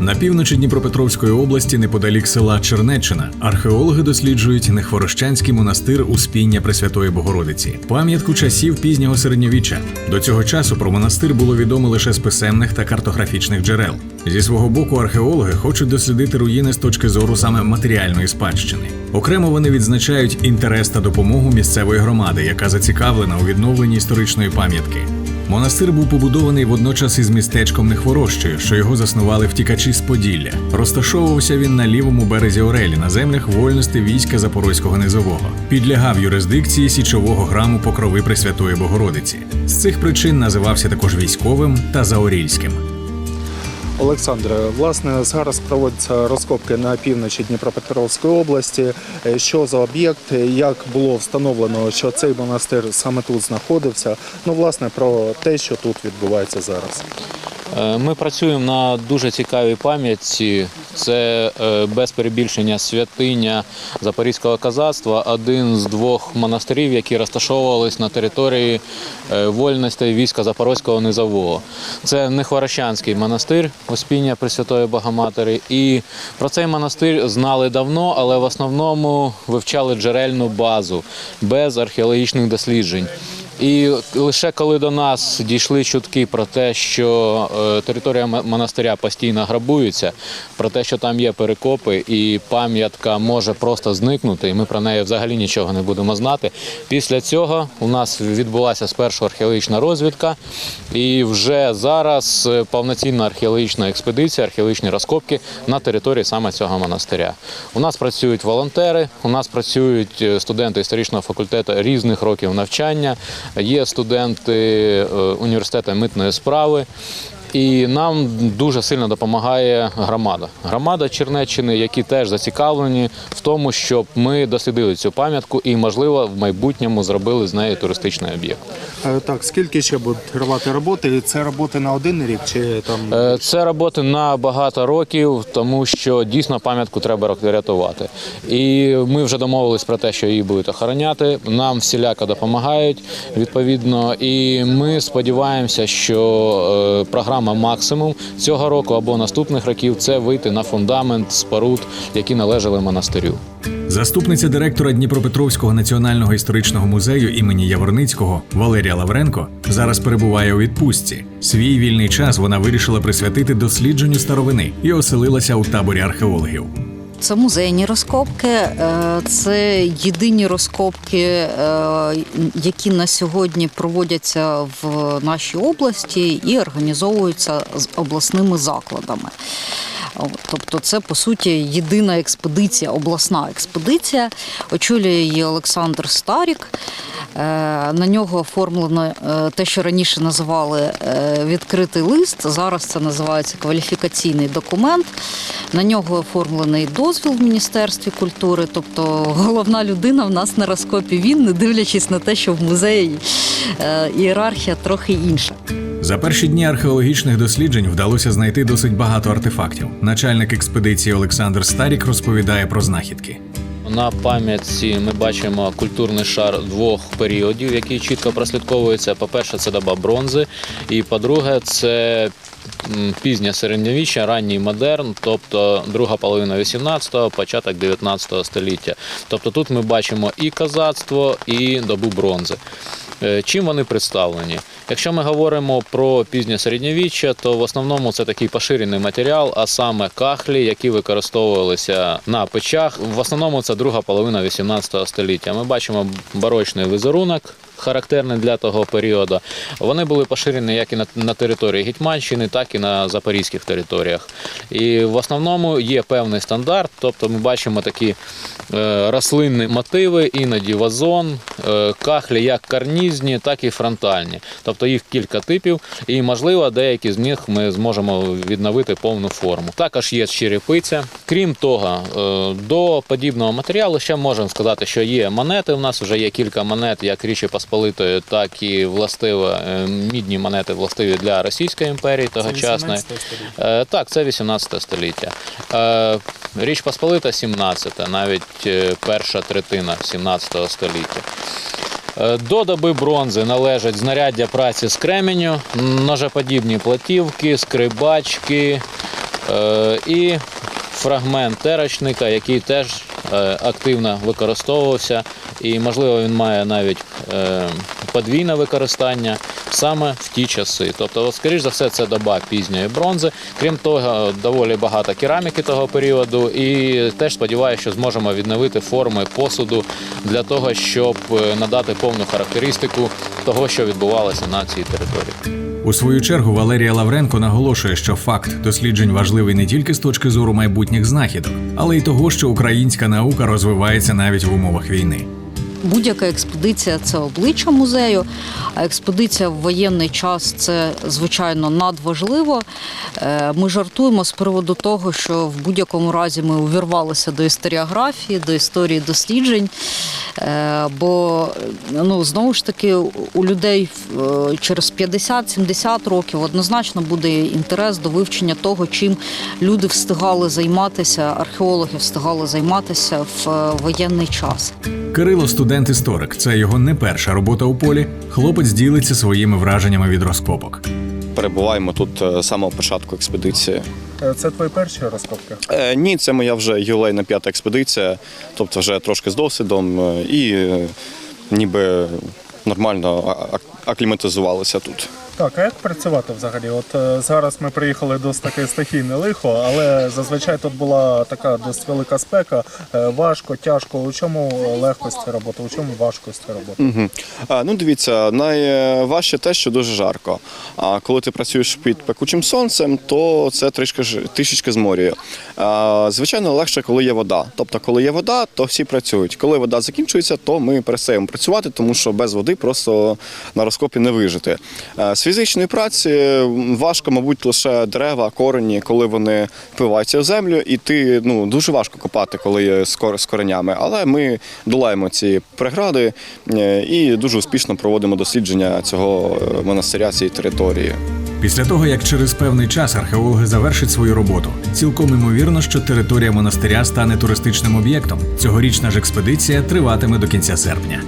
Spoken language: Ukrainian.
На півночі Дніпропетровської області, неподалік села Чернеччина, археологи досліджують нехворощанський монастир Успіння Пресвятої Богородиці, пам'ятку часів пізнього середньовіччя. До цього часу про монастир було відомо лише з писемних та картографічних джерел. Зі свого боку, археологи хочуть дослідити руїни з точки зору саме матеріальної спадщини. Окремо вони відзначають інтерес та допомогу місцевої громади, яка зацікавлена у відновленні історичної пам'ятки. Монастир був побудований водночас із містечком Нехворощею, що його заснували втікачі з Поділля. Розташовувався він на лівому березі Орелі на землях вольності війська Запорозького низового. Підлягав юрисдикції січового граму Покрови Пресвятої Богородиці. З цих причин називався також військовим та заорільським. Олександре, власне, зараз проводяться розкопки на півночі Дніпропетровської області. Е, Що за об'єкт? Як було встановлено, що цей монастир саме тут знаходився? Ну, власне, про те, що тут відбувається зараз. Е, Ми працюємо на дуже цікавій пам'ятці. Це е, без перебільшення святиня Запорізького казацтва, один з двох монастирів, які розташовувались на території е, вольностей війська Запорозького низового. Це Нехворощанський монастир Успіння Пресвятої Богоматері. І про цей монастир знали давно, але в основному вивчали джерельну базу без археологічних досліджень. І лише коли до нас дійшли чутки про те, що е, територія монастиря постійно грабується, про те, що там є перекопи, і пам'ятка може просто зникнути, і ми про неї взагалі нічого не будемо знати. Після цього у нас відбулася спершу археологічна розвідка, і вже зараз е, повноцінна археологічна експедиція, археологічні розкопки на території саме цього монастиря. У нас працюють волонтери, у нас працюють е, студенти історичного факультету різних років навчання, є студенти е, університету митної справи. І нам дуже сильно допомагає громада. Громада Чернеччини, які теж зацікавлені в тому, щоб ми дослідили цю пам'ятку і, можливо, в майбутньому зробили з неї туристичний об'єкт. Е, Так, скільки ще будуть тривати роботи? Це роботи на один рік чи там Е, Це роботи на багато років, тому що дійсно пам'ятку треба рятувати. І ми вже домовились про те, що її будуть охороняти. Нам всіляко допомагають відповідно. І ми сподіваємося, що е, програма максимум цього року або наступних років це вийти на фундамент споруд, які належали монастирю. Заступниця директора Дніпропетровського національного історичного музею імені Яворницького Валерія Лавренко зараз перебуває у відпустці. Свій вільний час вона вирішила присвятити дослідженню старовини і оселилася у таборі археологів. Це музейні розкопки, е, це єдині розкопки, е, які на сьогодні проводяться в нашій області і організовуються з обласними закладами. Тобто, це по суті єдина експедиція, обласна експедиція. Очолює її Олександр Старік. Е, На нього оформлено е, те, що раніше називали е, відкритий лист. Зараз це називається кваліфікаційний документ. На нього оформлений дозвіл в Міністерстві культури. Тобто головна людина в нас на розкопі він, не дивлячись на те, що в музеї ієрархія трохи інша. За перші дні археологічних досліджень вдалося знайти досить багато артефактів. Начальник експедиції Олександр Старік розповідає про знахідки. На пам'ятці ми бачимо культурний шар двох періодів, який чітко прослідковується. По-перше, це доба бронзи, і по-друге, це м, пізнє середньовіччя, ранній модерн, тобто друга половина 18-го, початок 19 століття. Тобто тут ми бачимо і казацтво, і добу бронзи. Е, Чим вони представлені? Якщо ми говоримо про пізнє середньовіччя, то в основному це такий поширений матеріал, а саме кахлі, які використовувалися на печах. В основному це друга половина 18 століття. Ми бачимо барочний візерунок. Характерний для того періоду, вони були поширені як і на, території Гетьманщини, так і на запорізьких територіях. І в основному є певний стандарт, тобто ми бачимо такі е, рослинні мотиви, іноді вазон, е, кахлі як карнізні, так і фронтальні. Тобто їх кілька типів, і можливо деякі з них ми зможемо відновити повну форму. Також є черепиця. Крім того, е, до подібного матеріалу ще можемо сказати, що є монети. У нас вже є кілька монет, як Річі Посполитої, так і властиво е, мідні монети властиві для Російської імперії тогочасної. Е, Так, це 18 століття. Е, Річ Посполита 17, навіть перша третина 17 століття. До доби бронзи належать знаряддя праці з кременю, ножеподібні платівки, скрибачки, І фрагмент терочника, який теж активно використовувався, і можливо він має навіть е, подвійне використання саме в ті часи. Тобто, скоріш за все, це доба пізньої бронзи. Крім того, доволі багато кераміки того періоду, і теж сподіваюся, що зможемо відновити форми посуду для того, щоб е, надати повну характеристику того, що відбувалося на цій території. У свою чергу Валерія Лавренко наголошує, що факт досліджень важливий не тільки з точки зору майбутніх знахідок, але й того, що українська наука розвивається навіть в умовах війни. Будь-яка експедиція це обличчя музею, а експедиція в воєнний час це звичайно надважливо. Е, Ми жартуємо з приводу того, що в будь-якому разі ми увірвалися до історіографії, до історії досліджень. Е, Бо ну знову ж таки у людей е, через 50-70 років однозначно буде інтерес до вивчення того, чим люди встигали займатися, археологи встигали займатися в воєнний час. Кирило студент-історик. Це його не перша робота у полі. Хлопець ділиться своїми враженнями від розкопок. Перебуваємо тут е, з самого початку експедиції. Е, Це твої перші розкопки? Е, ні, це моя вже юлейна п'ята експедиція, тобто вже трошки з досвідом е, і ніби нормально акліматизувалися тут. Так, а як працювати взагалі? От е, зараз ми приїхали досить таке стихійне лихо, але зазвичай тут була така досить велика спека. Е, важко, тяжко. У чому легкості роботи, у чому важкості роботи? Угу. Ну, дивіться, найважче те, що дуже жарко. А коли ти працюєш під пекучим сонцем, то це трішки трішечки зморює. А, звичайно, легше, коли є вода. Тобто, коли є вода, то всі працюють. Коли вода закінчується, то ми перестаємо працювати, тому що без води просто на розкопі не вижити. Фізичної праці важко, мабуть, лише дерева, корені, коли вони впиваються в землю, і ти ну дуже важко копати, коли є з коренями. Але ми долаємо ці прегради е, і дуже успішно проводимо дослідження цього е, монастиря, цієї території. Після того, як через певний час археологи завершать свою роботу, цілком імовірно, що територія монастиря стане туристичним об'єктом. Цьогорічна ж експедиція триватиме до кінця серпня.